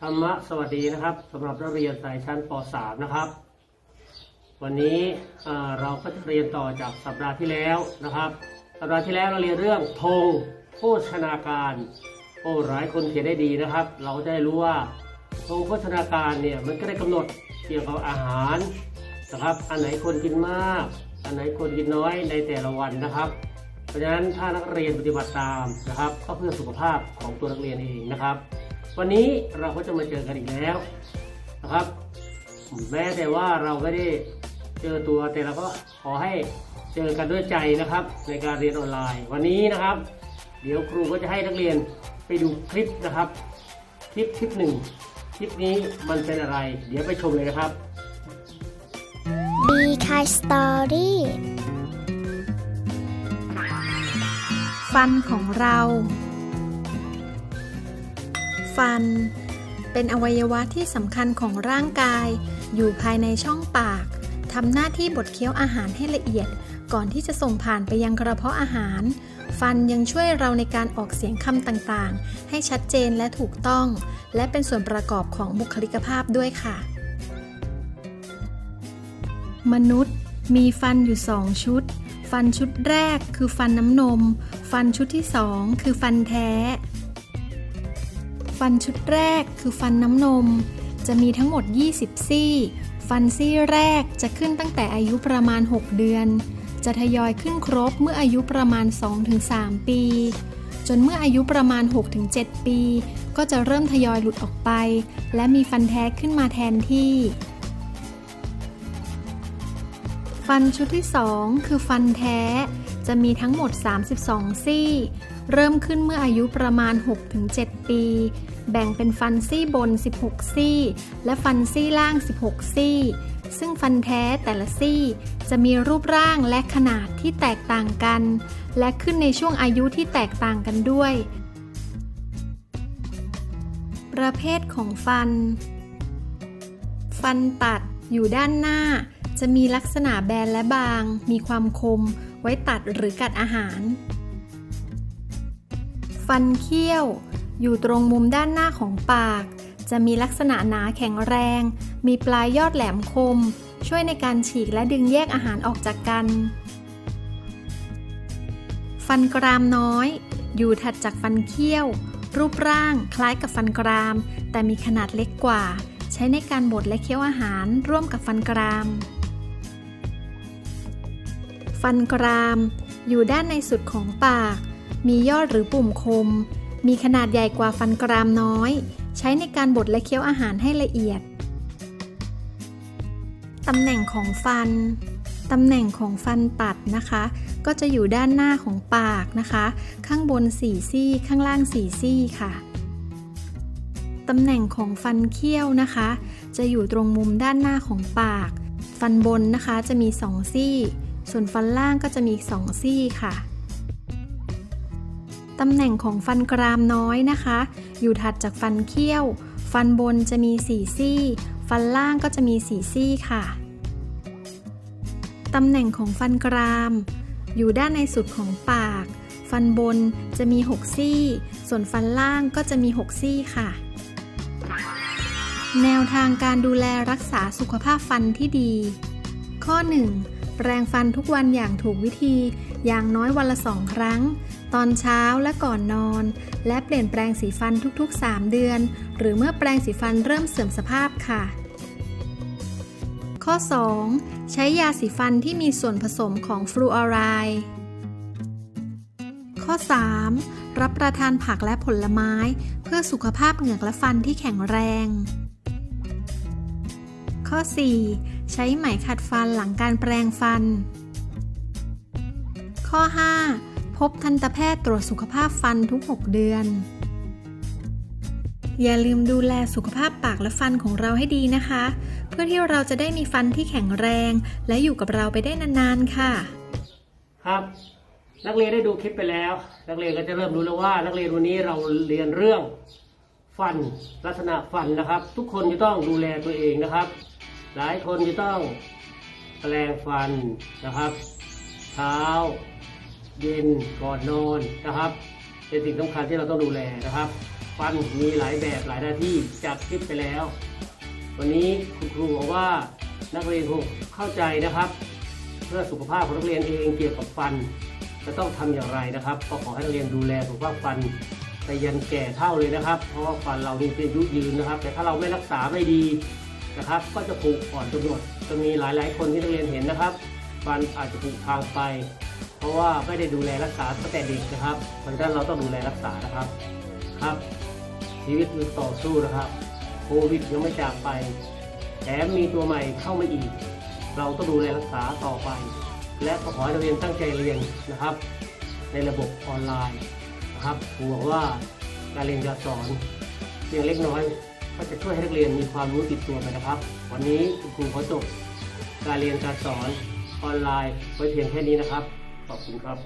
ธรรมะสวัสดีนะครับสำหรับนักเรียนสายชั้นป .3 นะครับ วันนี้เราก็จะเรียนต่อจากสัปดาห์ที่แล้วนะครับ สัปดาห์ที่แล้วเราเรียนเรื่องธงโภชนาการ โอ้หลายคนเขียนได้ดีนะครับ เราจะได้รู้ว่าธงโภชนาการเนี่ยมันก็ได้กำหนดเกี่ยวกับอาหารนะครับ อันไหนควรกินมาก อันไหนควรกินน้อยในแต่ละวันนะครับ เพราะฉะนั้นถ้านักเรียนปฏิบัติตามนะครับ ก็เพื่อสุขภาพของตัวนักเรียนเองนะครับ วันนี้เราก็จะมาเจอกันอีกแล้วนะครับ แม้แต่ว่าเราไม่ได้เจอตัวแต่เราก็ขอให้เจอกันด้วยใจนะครับ ในการเรียนออนไลน์ วันนี้นะครับ เดี๋ยวครูก็จะให้นักเรียนไปดูคลิปนะครับ คลิปคลิปหนึ่งคลิปนี้มันเป็นอะไร เดี๋ยวไปชมเลยนะครับบีคายสตอรี่ฟันของเรา ฟัน เป็นอวัยวะที่สำคัญของร่างกาย อยู่ภายในช่องปากทำหน้าที่บดเคี้ยวอาหารให้ละเอียด ก่อนที่จะส่งผ่านไปยังกระเพาะอาหาร ฟันยังช่วยเราในการออกเสียงคำต่างๆ ให้ชัดเจนและถูกต้อง และเป็นส่วนประกอบของบุคลิกภาพด้วยค่ะ มนุษย์มีฟันอยู่สองชุด ฟันชุดแรกคือฟันน้ำนม ฟันชุดที่สองคือฟันแท้ ฟันชุดแรกคือฟันน้ำนม จะมีทั้งหมด 20 ซี่ ฟันซี่แรกจะขึ้นตั้งแต่อายุประมาณ 6 เดือน จะทยอยขึ้นครบเมื่ออายุประมาณ 2-3 ปี จนเมื่ออายุประมาณ 6-7 ปี ก็จะเริ่มทยอยหลุดออกไป และมีฟันแท้ขึ้นมาแทนที่ ฟันชุดที่ 2 คือฟันแท้ จะมีทั้งหมด 32 ซี่เริ่มขึ้นเมื่ออายุประมาณ 6-7 ปี แบ่งเป็นฟันซี่บน 16 ซี่ และฟันซี่ล่าง 16 ซี่ ซึ่งฟันแท้แต่ละซี่จะมีรูปร่างและขนาดที่แตกต่างกัน และขึ้นในช่วงอายุที่แตกต่างกันด้วย ประเภทของฟัน ฟันตัดอยู่ด้านหน้า จะมีลักษณะแบนและบาง มีความคม ไว้ตัดหรือกัดอาหาร ฟันเคี้ยว อยู่ตรงมุมด้านหน้าของปาก จะมีลักษณะหนาแข็งแรง มีปลายยอดแหลมคม ช่วยในการฉีกและดึงแยกอาหารออกจากกัน ฟันกรามน้อย อยู่ถัดจากฟันเคี้ยว รูปร่างคล้ายกับฟันกราม แต่มีขนาดเล็กกว่า ใช้ในการบดและเคี้ยวอาหารร่วมกับฟันกราม ฟันกราม อยู่ด้านในสุดของปาก มียอดหรือปุ่มคม มีขนาดใหญ่กว่าฟันกรามน้อย ใช้ในการบดและเคี้ยวอาหารให้ละเอียด ตำแหน่งของฟัน ตำแหน่งของฟันตัดนะคะ ก็จะอยู่ด้านหน้าของปากนะคะ ข้างบน4ซี่ ข้างล่าง4ซี่ค่ะ ตำแหน่งของฟันเคี้ยวนะคะ จะอยู่ตรงมุมด้านหน้าของปาก ฟันบนนะคะจะมี2ซี่ ส่วนฟันล่างก็จะมี2ซี่ค่ะ ตำแหน่งของฟันกรามน้อยนะคะ อยู่ถัดจากฟันเคี้ยว ฟันบนจะมี4ซี่ ฟันล่างก็จะมี4ซี่ค่ะ ตำแหน่งของฟันกราม อยู่ด้านในสุดของปาก ฟันบนจะมี 6 ซี่ ส่วนฟันล่างก็จะมี 6 ซี่ค่ะ แนวทางการดูแลรักษาสุขภาพฟันที่ดี ข้อ 1. แปรงฟันทุกวันอย่างถูกวิธี อย่างน้อยวันละสองครั้ง ตอนเช้าและก่อนนอน และเปลี่ยนแปลงสีฟันทุกๆ 3 เดือน หรือเมื่อแปรงสีฟันเริ่มเสื่อมสภาพค่ะ ข้อ 2. ใช้ยาสีฟันที่มีส่วนผสมของฟลูออไรด์ข้อ 3. รับประทานผักและผลไม้ เพื่อสุขภาพเหงือกและฟันที่แข็งแรง ข้อ 4. ใช้ไหมขัดฟันหลังการแปรงฟัน ข้อ 5. พบทันตแพทย์ตรวจสุขภาพฟันทุก 6 เดือน อย่าลืมดูแลสุขภาพปากและฟันของเราให้ดีนะคะ เพื่อที่เราจะได้มีฟันที่แข็งแรง และอยู่กับเราไปได้นานๆค่ะ ครับ นักเรียนได้ดูคลิปไปแล้ว นักเรียนก็จะเริ่มรู้แล้วว่า นักเรียนวันนี้เราเรียนเรื่องฟันลักษณะฟันนะครับ ทุกคนจะต้องดูแลตัวเองนะครับ หลายคนจะต้องแปรงฟันนะครับ เช้า เย็นก่อนนอนนะครับ เป็นสิ่งสำคัญที่เราต้องดูแลนะครับ ฟันมีหลายแบบหลายหน้าที่จากคลิปไปแล้ว วันนี้คุณครูบอกว่านักเรียนคงเข้าใจนะครับ เพื่อสุขภาพของนักเรียนเองเกี่ยวกับฟันจะต้องทำอย่างไรนะครับ ก็ขอให้นักเรียนดูแลสุขภาพฟันไปยันแก่เท่าเลยนะครับ เพราะว่าฟันเรานี่เป็นยุยืนนะครับ แต่ถ้าเราไม่รักษาไม่ดี นะครับ ก็จะผุก่อนกำหนดจะมีหลายๆ คนที่นักเรียนเห็นนะครับฟันอาจจะผุทางไป เพราะว่าไม่ได้ดูแลรักษาตั้งแต่เด็กนะครับเพราะฉะนั้นเราต้องดูแลรักษานะครับครับ ชีวิตคือต่อสู้นะครับโควิดยังไม่จากไปแถมมีตัวใหม่เข้ามาอีก เราต้องดูแลรักษาต่อไป และขอให้นักเรียนตั้งใจเรียนนะครับ ในระบบออนไลน์นะครับครูบอกว่าการเรียนการสอนเพียงเล็กน้อย ก็จะช่วยให้นักเรียนมีความรู้ติดตัวไปนะครับ วันนี้คุณครูขอจบการเรียนการสอนออนไลน์ไว้เพียงแค่นี้นะครับ ขอบคุณครับ